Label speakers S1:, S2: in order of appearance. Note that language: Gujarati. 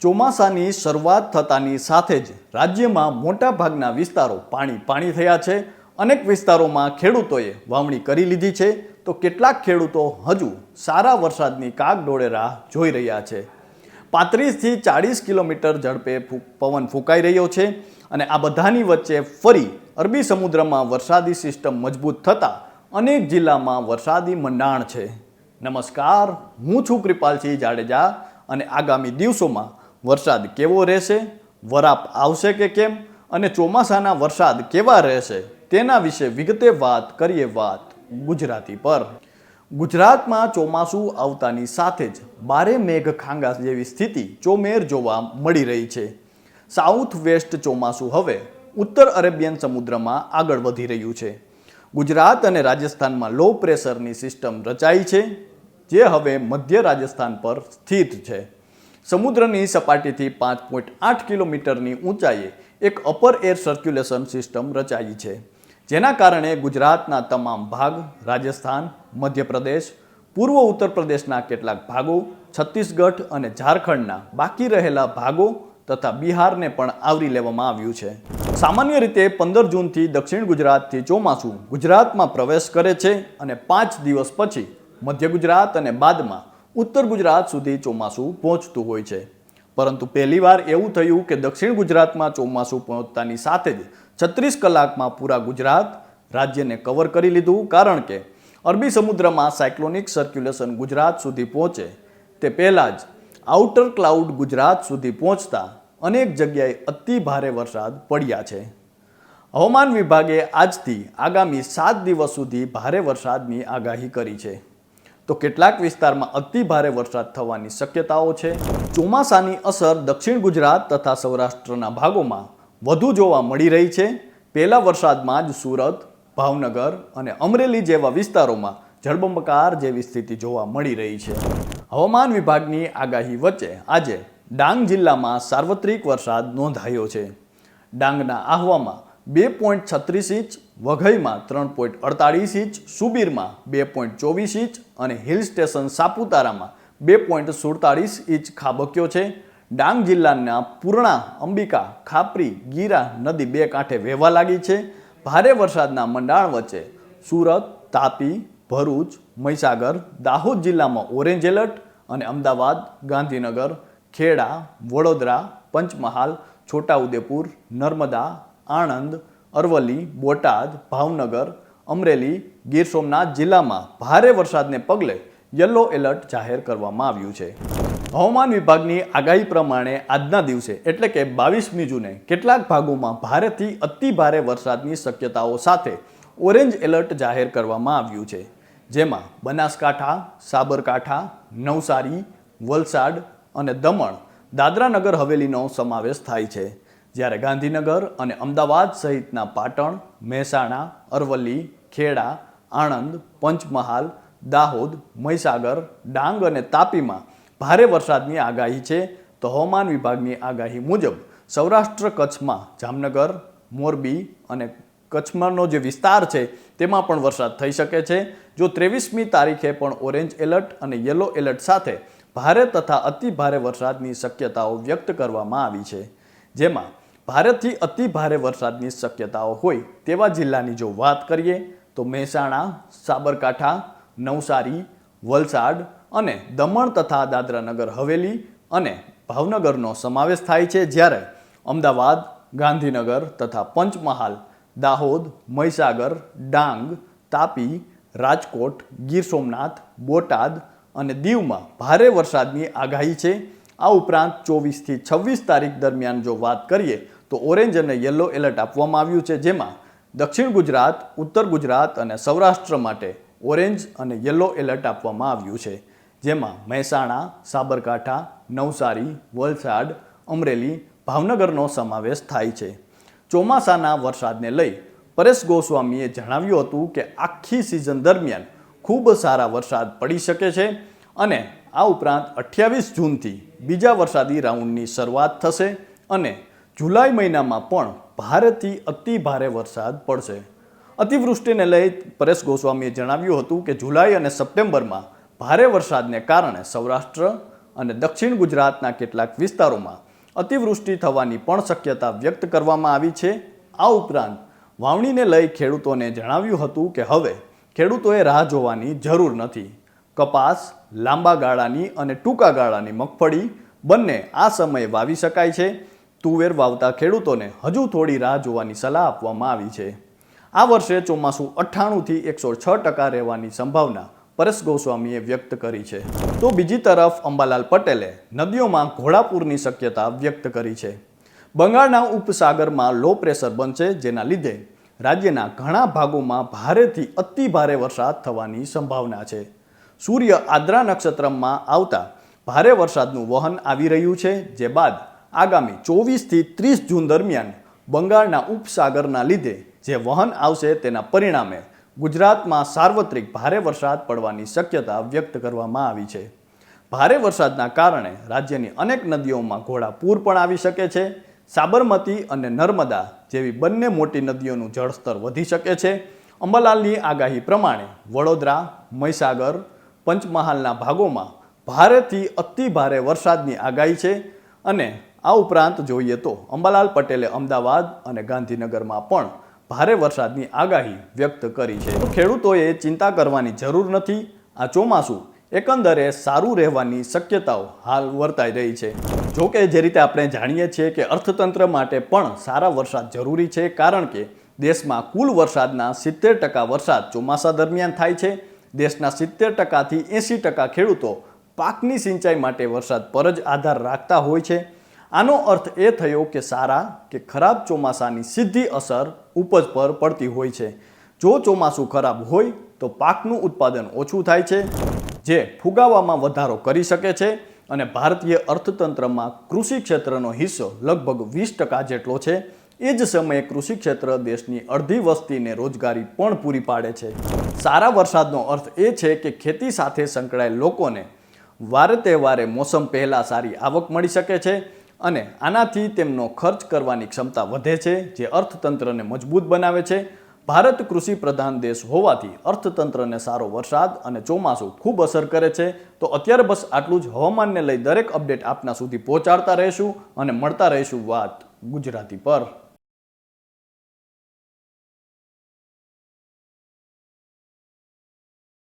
S1: ચોમાસાની શરૂઆત થતાની સાથે જ રાજ્યમાં મોટાભાગના વિસ્તારો પાણી પાણી થયા છે. અનેક વિસ્તારોમાં ખેડૂતોએ વાવણી કરી લીધી છે. તો કેટલાક ખેડૂતો હજુ સારા વરસાદની કાગડોળે રાહ જોઈ રહ્યા છે. પાંત્રીસથી ચાળીસ કિલોમીટર ઝડપે પવન ફૂંકાઈ રહ્યો છે અને આ બધાની વચ્ચે ફરી અરબી સમુદ્રમાં વરસાદી સિસ્ટમ મજબૂત થતાં અનેક જિલ્લામાં વરસાદી મંડાણ છે. નમસ્કાર, હું છું કૃપાલસિંહ જાડેજા અને આગામી દિવસોમાં વરસાદ કેવો રહેશે? વરાપ આવશે કે કેમ? અને ચોમાસાના વરસાદ કેવા રહેશે? તેના વિશે વિગતે વાત કરીએ વાત ગુજરાતી પર. ગુજરાતમાં ચોમાસું આવતાની સાથે જ બારે મેઘ ખાંગા જેવી સ્થિતિ ચોમેર જોવા મળી રહી છે. સાઉથ વેસ્ટ ચોમાસું હવે ઉત્તર અરેબિયન સમુદ્રમાં આગળ વધી રહ્યું છે. ગુજરાત અને રાજસ્થાનમાં લો પ્રેશરની સિસ્ટમ રચાઈ છે, જે હવે મધ્ય રાજસ્થાન પર સ્થિત છે. સમુદ્રની સપાટીથી પાંચ પોઈન્ટ આઠ કિલોમીટરની ઊંચાઈએ એક અપર એર સર્ક્યુલેશન સિસ્ટમ રચાઈ છે, જેના કારણે ગુજરાતના તમામ ભાગ, રાજસ્થાન, મધ્યપ્રદેશ, પૂર્વ ઉત્તર પ્રદેશના કેટલાક ભાગો, છત્તીસગઢ અને ઝારખંડના બાકી રહેલા ભાગો તથા બિહારને પણ આવરી લેવામાં આવ્યું છે. સામાન્ય રીતે પંદર જૂનથી દક્ષિણ ગુજરાતથી ચોમાસું ગુજરાતમાં પ્રવેશ કરે છે અને પાંચ દિવસ પછી મધ્ય ગુજરાત અને બાદમાં ઉત્તર ગુજરાત સુધી ચોમાસું પહોંચતું હોય છે. પરંતુ પહેલીવાર એવું થયું કે દક્ષિણ ગુજરાતમાં ચોમાસું પહોંચતાની સાથે જ છત્રીસ કલાકમાં પૂરા ગુજરાત રાજ્યને કવર કરી લીધું. કારણ કે અરબી સમુદ્રમાં સાયક્લોનિક સર્ક્યુલેશન ગુજરાત સુધી પહોંચે. તે પહેલાં જ આઉટર ક્લાઉડ ગુજરાત સુધી પહોંચતા અનેક જગ્યાએ અતિ ભારે વરસાદ પડ્યા છે. હવામાન વિભાગે આજથી આગામી સાત દિવસ સુધી ભારે વરસાદની આગાહી કરી છે. તો કેટલાક વિસ્તારમાં અતિ ભારે વરસાદ થવાની શક્યતાઓ છે. ચોમાસાની અસર દક્ષિણ ગુજરાત તથા સૌરાષ્ટ્રના ભાગોમાં વધુ જોવા મળી રહી છે. પહેલા વરસાદમાં જ સુરત, ભાવનગર અને અમરેલી જેવા વિસ્તારોમાં જળબંબકાર જેવી સ્થિતિ જોવા મળી રહી છે. હવામાન વિભાગની આગાહી વચ્ચે આજે ડાંગ જિલ્લામાં સાર્વત્રિક વરસાદ નોંધાયો છે. ડાંગના આહવામાં બે પોઈન્ટ છત્રીસ ઇંચ, વઘઈમાં ત્રણ પોઈન્ટ અડતાળીસ ઇંચ, સુબીરમાં બે પોઈન્ટ ચોવીસ ઇંચ અને હિલ સ્ટેશન સાપુતારામાં બે પોઈન્ટ સુડતાળીસ ઇંચ ખાબક્યો છે. ડાંગ જિલ્લાના પૂર્ણા, અંબિકા, ખાપરી, ગીરા નદી બે કાંઠે વહેવા લાગી છે. ભારે વરસાદના મંડાણ વચ્ચે સુરત, તાપી, ભરૂચ, મહીસાગર, દાહોદ જિલ્લામાં ઓરેન્જ એલર્ટ અને અમદાવાદ, ગાંધીનગર, ખેડા, વડોદરા, પંચમહાલ, છોટાઉદેપુર, નર્મદા આણંદ, અરવલ્લી, બોટાદ, ભાવનગર, અમરેલી, ગીર સોમનાથ જિલ્લામાં ભારે વરસાદને પગલે યલો એલર્ટ જાહેર કરવામાં આવ્યું છે. હવામાન વિભાગની આગાહી પ્રમાણે આજના દિવસે એટલે કે બાવીસમી જૂને કેટલાક ભાગોમાં ભારેથી અતિ ભારે વરસાદની શક્યતાઓ સાથે ઓરેન્જ એલર્ટ જાહેર કરવામાં આવ્યું છે. જેમાં બનાસકાંઠા, સાબરકાંઠા, નવસારી, વલસાડ અને દમણ, દાદરા નગર હવેલીનો સમાવેશ થાય છે. જ્યારે ગાંધીનગર અને અમદાવાદ સહિતના પાટણ, મહેસાણા, અરવલ્લી, ખેડા, આણંદ, પંચમહાલ, દાહોદ, મહીસાગર, ડાંગ અને તાપીમાં ભારે વરસાદની આગાહી છે. તો હવામાન વિભાગની આગાહી મુજબ સૌરાષ્ટ્ર કચ્છમાં જામનગર, મોરબી અને કચ્છમાંનો જે વિસ્તાર છે તેમાં પણ વરસાદ થઈ શકે છે. જો ત્રેવીસમી તારીખે પણ ઓરેન્જ એલર્ટ અને યલો એલર્ટ સાથે ભારે તથા અતિ ભારે વરસાદની શક્યતાઓ વ્યક્ત કરવામાં આવી છે. જેમાં ભારેથી અતિ ભારે વરસાદની શક્યતાઓ હોય તેવા જિલ્લાની જો વાત કરીએ, તો મહેસાણા, સાબરકાંઠા, નવસારી, વલસાડ અને દમણ તથા દાદરાનગર હવેલી અને ભાવનગરનો સમાવેશ થાય છે જ્યારે અમદાવાદ, ગાંધીનગર તથા પંચમહાલ, દાહોદ, મહીસાગર, ડાંગ, તાપી, રાજકોટ, ગીર સોમનાથ, બોટાદ અને દીવમાં ભારે વરસાદની આગાહી છે. આ ઉપરાંત ચોવીસથી છવ્વીસ તારીખ દરમિયાન જો વાત કરીએ તો ઓરેન્જ અને યલો એલર્ટ આપવામાં આવ્યું છે, જેમાં દક્ષિણ ગુજરાત, ઉત્તર ગુજરાત અને સૌરાષ્ટ્ર માટે ઓરેન્જ અને યલો એલર્ટ આપવામાં આવ્યું છે, જેમાં મહેસાણા, સાબરકાંઠા, નવસારી, વલસાડ, અમરેલી, ભાવનગરનો સમાવેશ થાય છે. ચોમાસાના વરસાદને લઈ પરેશ ગોસ્વામીએ જણાવ્યું હતું કે આખી સિઝન દરમિયાન ખૂબ સારા વરસાદ પડી શકે છે અને આ ઉપરાંત અઠ્યાવીસ જૂનથી બીજા વરસાદી રાઉન્ડની શરૂઆત થશે અને જુલાઈ મહિનામાં પણ ભારેથી અતિ ભારે વરસાદ પડશે. અતિવૃષ્ટિને લઈ પરેશ ગોસ્વામીએ જણાવ્યું હતું કે જુલાઈ અને સપ્ટેમ્બરમાં ભારે વરસાદને કારણે સૌરાષ્ટ્ર અને દક્ષિણ ગુજરાતના કેટલાક વિસ્તારોમાં અતિવૃષ્ટિ થવાની પણ શક્યતા વ્યક્ત કરવામાં આવી છે. આ ઉપરાંત વાવણીને લઈ ખેડૂતોને જણાવ્યું હતું કે હવે ખેડૂતોએ રાહ જોવાની જરૂર નથી. કપાસ, લાંબા ગાળાની અને ટૂંકા ગાળાની મગફળી બંને આ સમયે વાવી શકાય છે. તુવેર વાવતા ખેડૂતોને હજુ થોડી રાહ જોવાની સલાહ આપવામાં આવી છે. આ વર્ષે ચોમાસું અઠ્ઠાણુંથી એકસો છ ટકા રહેવાની સંભાવના પરેશ ગોસ્વામીએ વ્યક્ત કરી છે. તો બીજી તરફ અંબાલાલ પટેલે નદીઓમાં ઘોડાપૂરની શક્યતા વ્યક્ત કરી છે. બંગાળના ઉપસાગરમાં લો પ્રેશર બનશે જેના લીધે રાજ્યના ઘણા ભાગોમાં ભારેથી અતિ ભારે વરસાદ થવાની સંભાવના છે. સૂર્ય આદ્રા નક્ષત્રમાં આવતા ભારે વરસાદનું વહન આવી રહ્યું છે, જે બાદ આગામી ચોવીસથી ત્રીસ જૂન દરમિયાન બંગાળના ઉપસાગરના લીધે જે વહન આવશે તેના પરિણામે ગુજરાતમાં સાર્વત્રિક ભારે વરસાદ પડવાની શક્યતા વ્યક્ત કરવામાં આવી છે. ભારે વરસાદના કારણે રાજ્યની અનેક નદીઓમાં ઘોડા પૂર પણ આવી શકે છે. સાબરમતી અને નર્મદા જેવી બંને મોટી નદીઓનું જળસ્તર વધી શકે છે. અંબાલાલની આગાહી પ્રમાણે વડોદરા, મહીસાગર, પંચમહાલના ભાગોમાં ભારેથી અતિ ભારે વરસાદની આગાહી છે અને આ ઉપરાંત જોઈએ તો અંબાલાલ પટેલે અમદાવાદ અને ગાંધીનગરમાં પણ ભારે વરસાદની આગાહી વ્યક્ત કરી છે. ખેડૂતોએ ચિંતા કરવાની જરૂર નથી. આ ચોમાસું એકંદરે સારું રહેવાની શક્યતાઓ હાલ વર્તાઈ રહી છે. જો કે જે રીતે આપણે જાણીએ છીએ કે અર્થતંત્ર માટે પણ સારા વરસાદ જરૂરી છે, કારણ કે દેશમાં કુલ વરસાદના સિત્તેર ટકા વરસાદ ચોમાસા દરમિયાન થાય છે. દેશના સિત્તેર ટકાથી એંસી ટકા ખેડૂતો પાકની સિંચાઈ માટે વરસાદ પર જ આધાર રાખતા હોય છે. આનો અર્થ એ થયો કે સારા કે ખરાબ ચોમાસાની સીધી અસર ઉપજ પર પડતી હોય છે. જો ચોમાસું ખરાબ હોય તો પાકનું ઉત્પાદન ઓછું થાય છે, જે ફુગાવામાં વધારો કરી શકે છે અને ભારતીય અર્થતંત્રમાં કૃષિ ક્ષેત્રનો હિસ્સો લગભગ વીસ ટકા જેટલો છે. એ જ સમયે કૃષિ ક્ષેત્ર દેશની અડધી વસ્તીને રોજગારી પણ પૂરી પાડે છે. સારા વરસાદનો અર્થ એ છે કે ખેતી સાથે સંકળાયેલ લોકોને વારે તહેવારે મોસમ પહેલાં સારી આવક મળી શકે છે અને આનાથી તેમનો ખર્ચ કરવાની ક્ષમતા વધે છે, જે અર્થતંત્રને મજબૂત બનાવે છે. ભારત કૃષિ પ્રધાન દેશ હોવાથી અર્થતંત્રને સારો વરસાદ અને ચોમાસું ખૂબ અસર કરે છે. તો અત્યારે બસ આટલું જ. હવામાનને લઈ દરેક અપડેટ આપના સુધી પહોંચાડતા રહીશું અને મળતા રહીશું વાત ગુજરાતી પર.